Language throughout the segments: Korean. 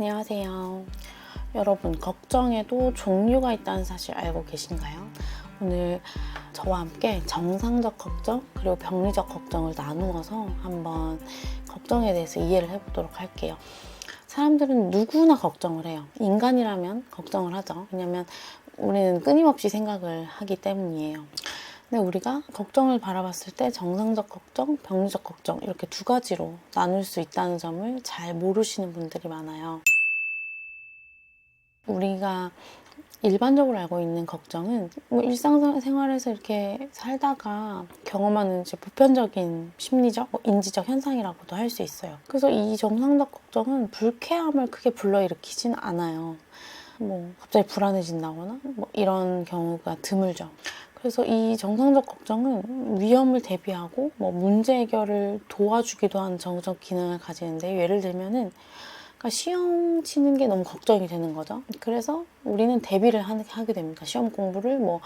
안녕하세요. 여러분, 걱정에도 종류가 있다는 사실 알고 계신가요? 오늘 저와 함께 정상적 걱정 그리고 병리적 걱정을 나누어서 한번 걱정에 대해서 이해를 해보도록 할게요. 사람들은 누구나 걱정을 해요. 인간이라면 걱정을 하죠. 왜냐면 우리는 끊임없이 생각을 하기 때문이에요. 근데 우리가 걱정을 바라봤을 때 정상적 걱정, 병리적 걱정 이렇게 두 가지로 나눌 수 있다는 점을 잘 모르시는 분들이 많아요. 우리가 일반적으로 알고 있는 걱정은 뭐 일상생활에서 이렇게 살다가 경험하는 이제 보편적인 심리적, 뭐 인지적 현상이라고도 할 수 있어요. 그래서 이 정상적 걱정은 불쾌함을 크게 불러일으키진 않아요. 뭐 갑자기 불안해진다거나 뭐 이런 경우가 드물죠. 그래서 이 정상적 걱정은 위험을 대비하고 뭐 문제 해결을 도와주기도 하는 정적 기능을 가지는데 예를 들면은 그러니까 시험 치는 게 너무 걱정이 되는 거죠. 그래서 우리는 대비를 하- 하게 됩니다. 시험 공부를 뭐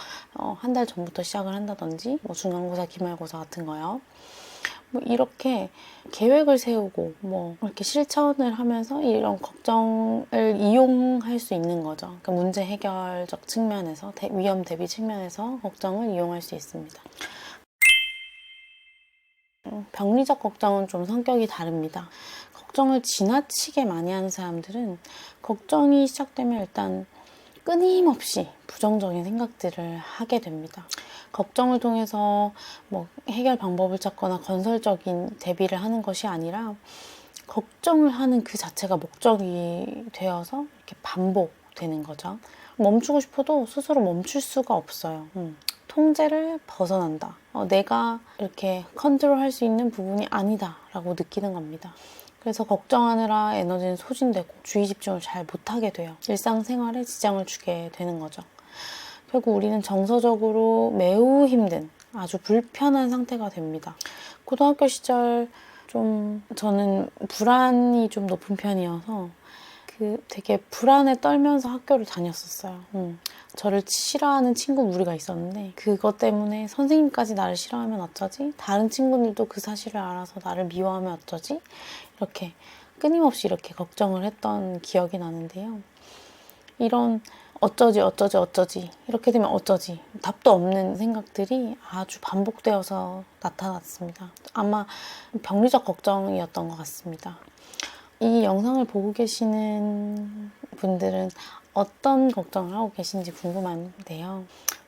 한 달 전부터 시작을 한다든지 뭐 중간고사, 기말고사 같은 거요. 뭐 이렇게 계획을 세우고 뭐 이렇게 실천을 하면서 이런 걱정을 이용할 수 있는 거죠. 그러니까 문제 해결적 측면에서 대- 위험 대비 측면에서 걱정을 이용할 수 있습니다. 음, 병리적 걱정은 좀 성격이 다릅니다. 걱정을 지나치게 많이 하는 사람들은 걱정이 시작되면 일단 끊임없이 부정적인 생각들을 하게 됩니다. 걱정을 통해서 뭐 해결 방법을 찾거나 건설적인 대비를 하는 것이 아니라 걱정을 하는 그 자체가 목적이 되어서 이렇게 반복되는 거죠. 멈추고 싶어도 스스로 멈출 수가 없어요. 음. 통제를 벗어난다. 어, 내가 이렇게 컨트롤 할 수 있는 부분이 아니다 라고 느끼는 겁니다. 그래서 걱정하느라 에너지는 소진되고 주의 집중을 잘 못하게 돼요. 일상생활에 지장을 주게 되는 거죠. 결국 우리는 정서적으로 매우 힘든 아주 불편한 상태가 됩니다. 고등학교 시절 좀 저는 불안이 좀 높은 편이어서 그 되게 불안에 떨면서 학교를 다녔었어요. 음. 저를 싫어하는 친구 무리가 있었는데 그것 때문에 선생님까지 나를 싫어하면 어쩌지? 다른 친구들도 그 사실을 알아서 나를 미워하면 어쩌지? 이렇게 끊임없이 이렇게 걱정을 했던 기억이 나는데요. 이런 어쩌지 어쩌지 어쩌지 이렇게 되면 어쩌지 답도 없는 생각들이 아주 반복되어서 나타났습니다. 아마 병리적 걱정이었던 것 같습니다. 이 영상을 보고 계시는 분들은 어떤 걱정을 하고 계신지 궁금한데요.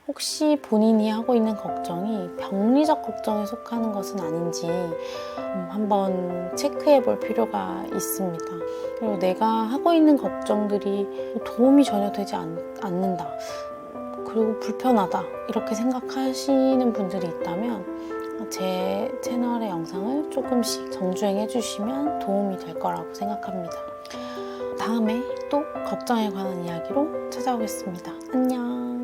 혹시 본인이 하고 있는 걱정이 병리적 걱정에 속하는 것은 아닌지 음, 한번 체크해 볼 필요가 있습니다. 그리고 내가 하고 있는 걱정들이 도움이 전혀 되지 않, 않는다. 그리고 불편하다. 이렇게 생각하시는 분들이 있다면 제 채널의 영상을 조금씩 정주행해 주시면 도움이 될 거라고 생각합니다. 다음에 또 걱정에 관한 이야기로 찾아오겠습니다. 안녕!